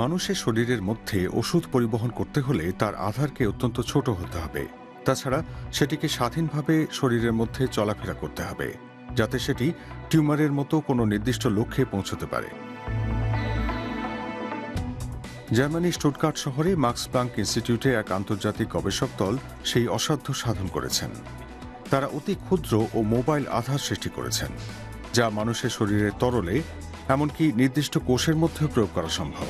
মানুষের শরীরের মধ্যে ওষুধ পরিবহন করতে হলে তার আধারকে অত্যন্ত ছোট হতে হবে। তাছাড়া সেটিকে স্বাধীনভাবে শরীরের মধ্যে চলাফেরা করতে হবে, যাতে সেটি টিউমারের মতো কোনো নির্দিষ্ট লক্ষ্যে পৌঁছতে পারে। জার্মানি স্টুটকার্ট শহরে মার্কস প্লাঙ্ক ইনস্টিটিউটে এক আন্তর্জাতিক গবেষক দল সেই অসাধ্য সাধন করেছেন। তারা অতি ক্ষুদ্র ও মোবাইল আধার সৃষ্টি করেছেন, যা মানুষের শরীরের তরলে এমনকি নির্দিষ্ট কোষের মধ্যেও প্রয়োগ করা সম্ভব।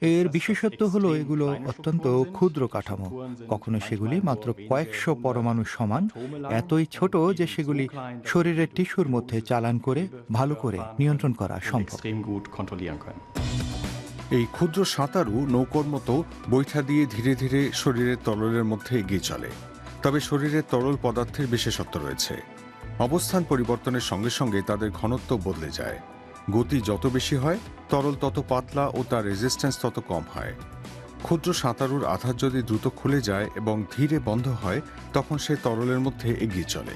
এর বিশেষত্ব হলো এগুলো অত্যন্ত ক্ষুদ্র কাঠামো। কখনো সেগুলি মাত্র কয়েকশো পরমাণু সমান এতই ছোট যে সেগুলি শরীরের টিস্যুর মধ্যে চালান করে ভালো করে নিয়ন্ত্রণ করা সম্ভব। এই ক্ষুদ্র সাঁতারু নৌকোর মতো বৈঠা দিয়ে ধীরে ধীরে শরীরের তরলের মধ্যে এগিয়ে চলে। তবে শরীরের তরল পদার্থের বিশেষত্ব রয়েছে। অবস্থান পরিবর্তনের সঙ্গে সঙ্গে তাদের ঘনত্ব বদলে যায়। গতি যত বেশি হয়, তরল তত পাতলা ও তার রেজিস্ট্যান্স তত কম হয়। ক্ষুদ্র সাঁতারুর আধার যদি দ্রুত খুলে যায় এবং ধীরে বন্ধ হয়, তখন সে তরলের মধ্যে এগিয়ে চলে।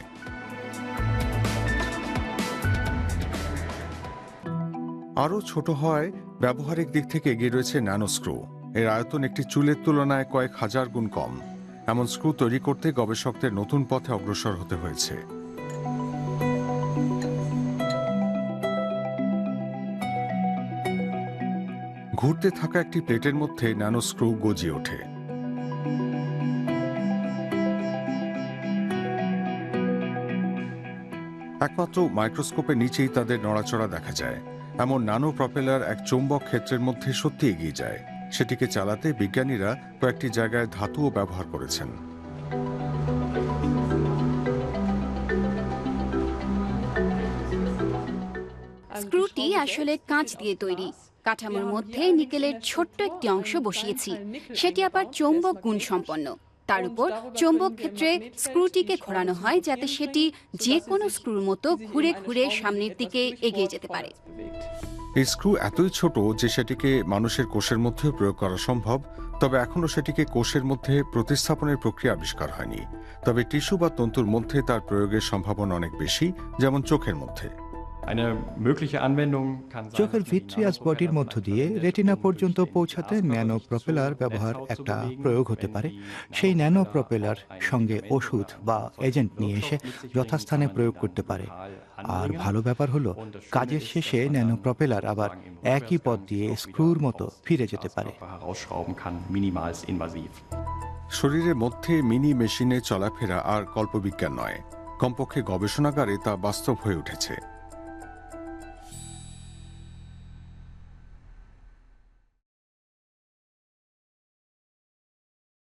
আরও ছোট হয় ব্যবহারিক দিক থেকে এগিয়ে রয়েছে ন্যানো স্ক্রু। এর আয়তন একটি চুলের তুলনায় কয়েক হাজার গুণ কম। এমন স্ক্রু তৈরি করতে গবেষকদের নতুন পথে অগ্রসর হতে হয়েছে। ঘুরতে থাকা একটি প্লেটের মধ্যে ন্যানো স্ক্রু গজিয়ে ওঠে। একমাত্র মাইক্রোস্কোপের নিচেই তাদের নড়াচড়া দেখা যায়। এমন নানো প্রপেলার এক চৌম্বক ক্ষেত্রের মধ্যে সত্যি এগিয়ে যায়। সেটিকে চালাতে বিজ্ঞানীরা কয়েকটি জায়গায় ধাতুও ব্যবহার করেছেন। স্ক্রুটি আসলে কাঁচ দিয়ে তৈরি। কাঠামোর মধ্যে নিকেলের ছোট্ট একটি অংশ বসিয়েছি। সেটি আবার চৌম্বক গুণ সম্পন্ন তার উপর চৌম্বক ক্ষেত্রে স্ক্রুটিকে ঘোরানো হয় যাতে সেটি যে কোনো স্ক্রুর মতো ঘুরে ঘুরে সামনের দিকে এগিয়ে যেতে পারে। এই স্ক্রু এতই ছোট যে সেটিকে মানুষের কোষের মধ্যেও প্রয়োগ করা সম্ভব, তবে এখনও সেটিকে কোষের মধ্যে প্রতিস্থাপনের প্রক্রিয়া আবিষ্কার হয়নি। তবে টিস্যু বা তন্তুর মধ্যে তার প্রয়োগের সম্ভাবনা অনেক বেশি, যেমন চোখের মধ্যে। Eine mögliche Anwendung kann sein, চোখের ভিট্রিয়াস বডির মধ্য দিয়ে রেটিনা পর্যন্ত পৌঁছাতে ন্যানো প্রপেলার ব্যবহার একটা প্রয়োগ হতে পারে সেই ন্যানো প্রপেলার সঙ্গে ওষুধ বা এজেন্ট নিয়ে এসে যথাস্থানে প্রয়োগ করতে পারে আর ভালো ব্যাপার হলো কাজের শেষে ন্যানো প্রপেলার আবার একই পথ দিয়ে স্ক্রুর মতো ফিরে যেতে পারে. শরীরের মধ্যে মিনি মেশিনে চলাফেরা আর কল্পবিজ্ঞান নয়। কমপক্ষে গবেষণাগারে তা বাস্তব হয়ে উঠেছে।